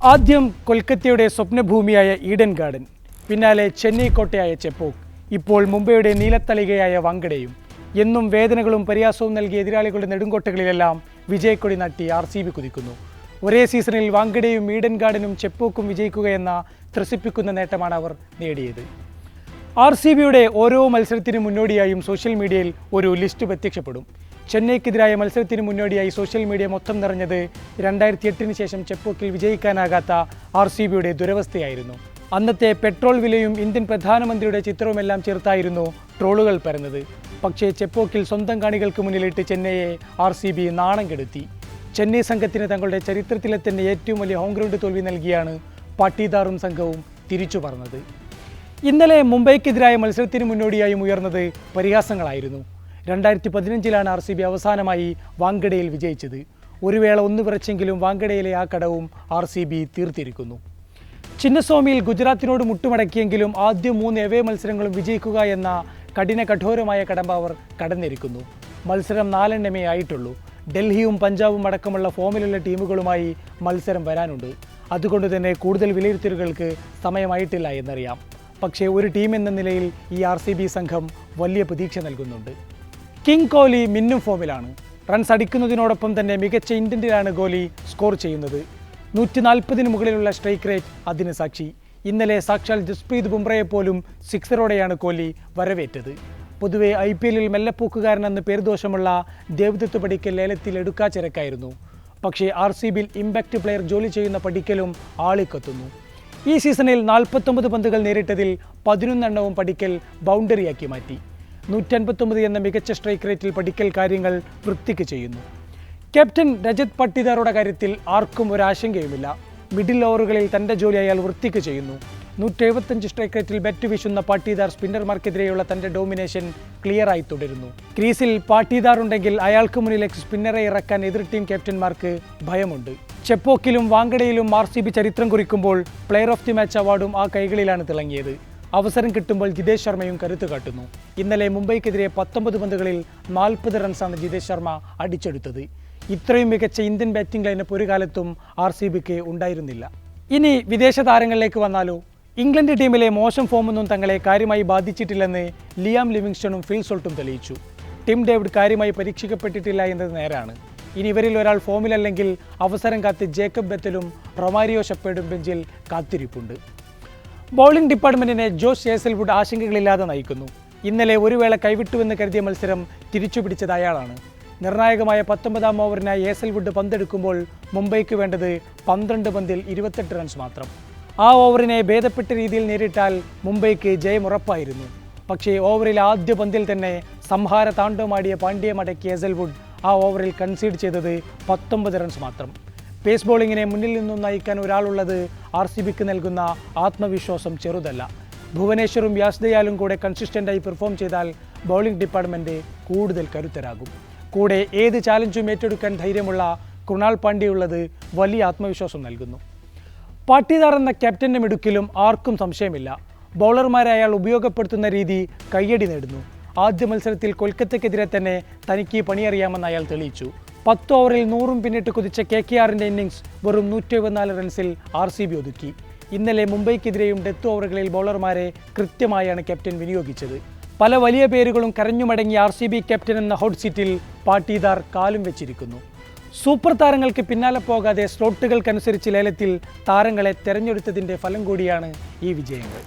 ആദ്യം കൊൽക്കത്തയുടെ സ്വപ്നഭൂമിയായ ഈഡൻ ഗാർഡൻ പിന്നാലെ ചെന്നൈ കോട്ടയായ ചെപ്പോക്ക് ഇപ്പോൾ മുംബൈയുടെ നീലത്തളികയായ വങ്കടയും. എന്നും വേദനകളും പരിയാസവും നൽകിയ എതിരാളികളുടെ നെടുങ്കോട്ടകളിലെല്ലാം വിജയക്കൊടി നാട്ടി ആർ സി ബി കുതിക്കുന്നു. ഒരേ സീസണിൽ വാങ്കടയും ഈഡൻ ഗാർഡനും ചെപ്പോക്കും വിജയിക്കുക എന്ന ത്രസിപ്പിക്കുന്ന നേട്ടമാണ് അവർ നേടിയത്. ആർ സി ബിയുടെ ഓരോ മത്സരത്തിനും മുന്നോടിയായും സോഷ്യൽ മീഡിയയിൽ ഒരു ലിസ്റ്റ് പ്രത്യക്ഷപ്പെടും. ചെന്നൈക്കെതിരായ മത്സരത്തിന് മുന്നോടിയായി സോഷ്യൽ മീഡിയ മൊത്തം നിറഞ്ഞത് രണ്ടായിരത്തി എട്ടിന് ശേഷം ചെപ്പോക്കിൽ വിജയിക്കാനാകാത്ത ആർ സി ബിയുടെ ദുരവസ്ഥയായിരുന്നു. അന്നത്തെ പെട്രോൾ വിലയും ഇന്ത്യൻ പ്രധാനമന്ത്രിയുടെ ചിത്രവുമെല്ലാം ചേർത്തായിരുന്നു ട്രോളുകൾ പരന്നത്. പക്ഷേ ചെപ്പോക്കിൽ സ്വന്തം കാണികൾക്ക് മുന്നിലിട്ട് ചെന്നൈയെ ആർ സി ബി നാണം കെടുത്തി. ചെന്നൈ സംഘത്തിന് തങ്ങളുടെ ചരിത്രത്തിലെ തന്നെ ഏറ്റവും വലിയ ഹോം ഗ്രൗണ്ട് തോൽവി നൽകിയാണ് പാട്ടീദാറും സംഘവും തിരിച്ചു പറഞ്ഞത് ഇന്നലെ മുംബൈക്കെതിരായ മത്സരത്തിന് മുന്നോടിയായും ഉയർന്നത് പരിഹാസങ്ങളായിരുന്നു. രണ്ടായിരത്തി പതിനഞ്ചിലാണ് ആർ സി ബി അവസാനമായി വാങ്കഡയിൽ വിജയിച്ചത്. ഒരു വേള ഒന്ന് വിറച്ചെങ്കിലും വാങ്കഡയിലെ ആ കടവും ആർ സി ബി തീർത്തിരിക്കുന്നു. ചിന്നസ്വാമിയിൽ ഗുജറാത്തിനോട് മുട്ടുമടക്കിയെങ്കിലും ആദ്യ മൂന്ന് എവേ മത്സരങ്ങളും വിജയിക്കുക എന്ന കഠിന കഠോരമായ കടമ്പ അവർ കടന്നിരിക്കുന്നു. മത്സരം നാലെണ്ണമേ ആയിട്ടുള്ളൂ. ഡൽഹിയും പഞ്ചാബും അടക്കമുള്ള ഫോമിലുള്ള ടീമുകളുമായി മത്സരം വരാനുണ്ട്. അതുകൊണ്ട് തന്നെ കൂടുതൽ വിലയിരുത്തലുകൾക്ക് സമയമായിട്ടില്ല എന്നറിയാം. പക്ഷേ ഒരു ടീം എന്ന നിലയിൽ ഈ ആർ സി ബി സംഘം വലിയ പ്രതീക്ഷ നൽകുന്നുണ്ട്. കിങ് കോഹ്ലി മിന്നും ഫോമിലാണ്. റൺസ് അടിക്കുന്നതിനോടൊപ്പം തന്നെ മികച്ച ഇൻഡന്റിലാണ് കോഹ്ലി സ്കോർ ചെയ്യുന്നത്. നൂറ്റി നാൽപ്പതിന് മുകളിലുള്ള സ്ട്രൈക്ക് റേറ്റ് അതിന് സാക്ഷി. ഇന്നലെ സാക്ഷാൽ ജസ്പ്രീത് ബുംറയെ പോലും സിക്സറോടെയാണ് കോഹ്ലി വരവേറ്റത്. പൊതുവെ ഐ പി എല്ലിൽ മെല്ലപ്പൂക്കുകാരനെന്ന് പേരുദോഷമുള്ള ദേവദത്ത് പടിക്കൽ ലേലത്തിൽ എടുക്കാച്ചിരക്കായിരുന്നു പക്ഷേ ആർ സി ബിയിൽ ഇമ്പാക്റ്റ് പ്ലെയർ ജോലി ചെയ്യുന്ന പടിക്കലും ആളിക്കത്തുന്നു. ഈ സീസണിൽ നാൽപ്പത്തൊമ്പത് പന്തുകൾ നേരിട്ടതിൽ പതിനൊന്നെണ്ണവും പടിക്കൽ ബൗണ്ടറിയാക്കി മാറ്റി. നൂറ്റൻപത്തൊമ്പത് എന്ന മികച്ച സ്ട്രൈക്ക് റേറ്റിൽ പടിക്കൽ കാര്യങ്ങൾ വൃത്തിക്ക് ചെയ്യുന്നു. ക്യാപ്റ്റൻ രജത് പട്ടിദാറുടെ കാര്യത്തിൽ ആർക്കും ഒരാശങ്കയുമില്ല മിഡിൽ ഓവറുകളിൽ തന്റെ ജോലി അയാൾ വൃത്തിക്ക് ചെയ്യുന്നു. നൂറ്റി എഴുപത്തഞ്ച് സ്ട്രൈക്ക് റേറ്റിൽ ബെറ്റ് വീശുന്ന പാട്ടീദാർ സ്പിന്നർമാർക്കെതിരെയുള്ള തന്റെ ഡോമിനേഷൻ ക്ലിയറായി തുടരുന്നു. ക്രീസിൽ പാട്ടീദാർ ഉണ്ടെങ്കിൽ അയാൾക്ക് മുന്നിലേക്ക് സ്പിന്നറെ ഇറക്കാൻ എതിർ ടീം ക്യാപ്റ്റന്മാർക്ക് ഭയമുണ്ട്. ചെപ്പോക്കിലും വാങ്കടയിലും ആർ സി ബി ചരിത്രം കുറിക്കുമ്പോൾ പ്ലെയർ ഓഫ് ദി മാച്ച് അവാർഡും ആ കൈകളിലാണ് തിളങ്ങിയത്. അവസരം കിട്ടുമ്പോൾ ജിതേഷ് ശർമ്മയും കരുത്തു കാട്ടുന്നു. ഇന്നലെ മുംബൈക്കെതിരെ പത്തൊമ്പത് പന്തുകളിൽ നാൽപ്പത് റൺസാണ് ജിതേഷ് ശർമ്മ അടിച്ചെടുത്തത്. ഇത്രയും മികച്ച ഇന്ത്യൻ ബാറ്റിംഗ് ലൈനപ്പ് ഒരു കാലത്തും ആർ സി ബിക്ക് ഉണ്ടായിരുന്നില്ല. ഇനി വിദേശ താരങ്ങളിലേക്ക് വന്നാലോ? ഇംഗ്ലണ്ട് ടീമിലെ മോശം ഫോമൊന്നും തങ്ങളെ കാര്യമായി ബാധിച്ചിട്ടില്ലെന്ന് ലിയാം ലിവിങ്സ്റ്റണും ഫിൽ സോൾട്ടും തെളിയിച്ചു. ടിം ഡേവിഡ് കാര്യമായി പരീക്ഷിക്കപ്പെട്ടിട്ടില്ല എന്നത് നേരാണ്. ഇനി ഇവരിൽ ഒരാൾ ഫോമിലല്ലെങ്കിൽ അവസരം കാത്ത് ജേക്കബ് ബെത്തലും റൊമാരിയോ ഷെപ്പേഡും ബെഞ്ചിൽ കാത്തിരിപ്പുണ്ട്. ബൗളിംഗ് ഡിപ്പാർട്ട്മെന്റിനെ ജോസ് ഏസൽവുഡ് ആശങ്കകളില്ലാതെ നയിക്കുന്നു. ഇന്നലെ ഒരു വേള കൈവിട്ടുവെന്ന് കരുതിയ മത്സരം തിരിച്ചുപിടിച്ചത് അയാളാണ്. നിർണായകമായ പത്തൊമ്പതാം ഓവറിനായി ഏസൽവുഡ് പന്തെടുക്കുമ്പോൾ മുംബൈക്ക് വേണ്ടത് പന്ത്രണ്ട് പന്തിൽ ഇരുപത്തെട്ട് റൺസ് മാത്രം. ആ ഓവറിനെ ഭേദപ്പെട്ട രീതിയിൽ നേരിട്ടാൽ മുംബൈക്ക് ജയം ഉറപ്പായിരുന്നു. പക്ഷേ ഓവറിൽ ആദ്യ പന്തിൽ തന്നെ സംഹാര താണ്ഡവമാടിയ പാണ്ഡ്യ മടക്കിയ ഏസൽവുഡ് ആ ഓവറിൽ കൺസീഡ് ചെയ്തത് പത്തൊമ്പത് റൺസ് മാത്രം. പേസ് ബോളിങ്ങിനെ മുന്നിൽ നിന്നും നയിക്കാൻ ഒരാളുള്ളത് ആർ സി ബിക്ക് നൽകുന്ന ആത്മവിശ്വാസം ചെറുതല്ല. ഭുവനേശ്വറും യാസ്ദയാലും കൂടെ കൺസിസ്റ്റന്റായി പെർഫോം ചെയ്താൽ ബൗളിംഗ് ഡിപ്പാർട്ട്മെന്റ് കൂടുതൽ കരുത്തരാകും. കൂടെ ഏത് ചാലഞ്ചും ഏറ്റെടുക്കാൻ ധൈര്യമുള്ള കൃണാൽ പാണ്ഡ്യയുള്ളത് വലിയ ആത്മവിശ്വാസം നൽകുന്നു. പാട്ടിദാർ എന്ന ക്യാപ്റ്റന്റെ മിടുക്കിലും ആർക്കും സംശയമില്ല. ബൗളർമാരെ അയാൾ ഉപയോഗപ്പെടുത്തുന്ന രീതി കയ്യടി നേടുന്നു. ആദ്യ മത്സരത്തിൽ കൊൽക്കത്തക്കെതിരെ തന്നെ തനിക്ക് പണിയറിയാമെന്ന് അയാൾ തെളിയിച്ചു. പത്ത് ഓവറിൽ നൂറും പിന്നിട്ട് കുതിച്ച കെ കെ ആറിന്റെ ഇന്നിംഗ്സ് വെറും നൂറ്റി എഴുപത്തിനാല് റൺസിൽ ആർ സി ബി ഒതുക്കി. ഇന്നലെ മുംബൈക്കെതിരെയും ഡെത്ത് ഓവറുകളിൽ ബൗളർമാരെ കൃത്യമായാണ് ക്യാപ്റ്റൻ വിനിയോഗിച്ചത്. പല വലിയ പേരുകളും കരഞ്ഞുമടങ്ങി ആർ സി ബി ക്യാപ്റ്റൻ എന്ന ഹോട്ട് സീറ്റിൽ പാട്ടീദാർ കാലും വെച്ചിരിക്കുന്നു. സൂപ്പർ താരങ്ങൾക്ക് പിന്നാലെ പോകാതെ സ്ലോട്ടുകൾക്കനുസരിച്ച് ലേലത്തിൽ താരങ്ങളെ തെരഞ്ഞെടുത്തതിന്റെ ഫലം കൂടിയാണ് ഈ വിജയങ്ങൾ.